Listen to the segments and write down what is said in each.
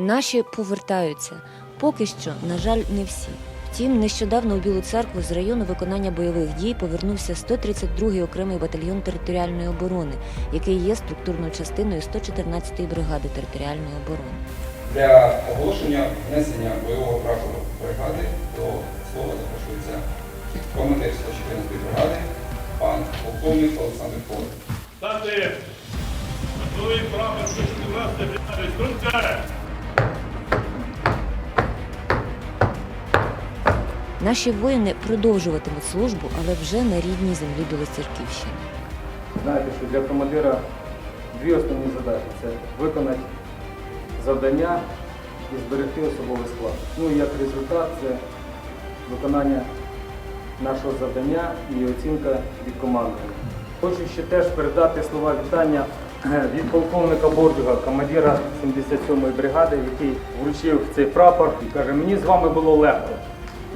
Наші повертаються. Поки що, на жаль, не всі. Втім, нещодавно у Білу церкву з району виконання бойових дій повернувся 132-й окремий батальйон територіальної оборони, який є структурною частиною 114-ї бригади територіальної оборони. Для оголошення внесення бойового прапору бригади до слова запрошується командир 114 бригади, пан полковник Олександр Коваль. Стати новий прапор 114 бригади Наші воїни продовжуватимуть службу, але вже на рідній землі Білоцерківщини. Знаєте, що для командира дві основні задачі це виконати завдання і зберегти особовий склад. Ну і як результат це виконання нашого завдання і оцінка від командування. Хочу ще теж передати слова вітання е, від полковника Бордюга, командира 77-ї бригади, який вручив цей прапор і каже, мені з вами було легко.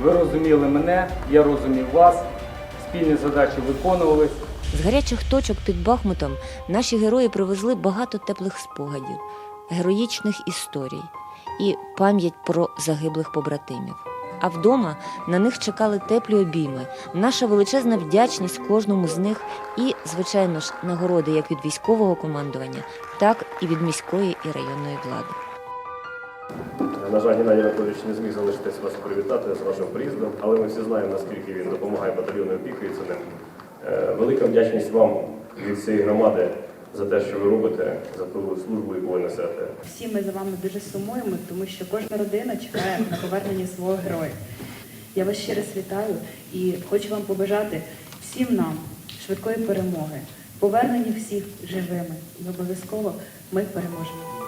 Ви розуміли мене, я розумів вас, спільні задачі виконувались. З гарячих точок під Бахмутом наші герої привезли багато теплих спогадів, героїчних історій і пам'ять про загиблих побратимів. А вдома на них чекали теплі обійми, наша величезна вдячність кожному з них і, звичайно ж, нагороди як від військового командування, так і від міської і районної влади. На жаль, Геннадій Анатолійович не зміг залишитись вас привітати з вашим приїздом, але ми всі знаємо, наскільки він допомагає батальйону опікується ним. Е, Велика вдячність вам від цієї громади за те, що ви робите, за ту службу, яку ви несете. Всі ми за вами дуже сумуємо, тому що кожна родина чекає на повернення свого героя. Я вас ще раз вітаю і хочу вам побажати всім нам швидкої перемоги, повернення всіх живими. І обов'язково ми переможемо.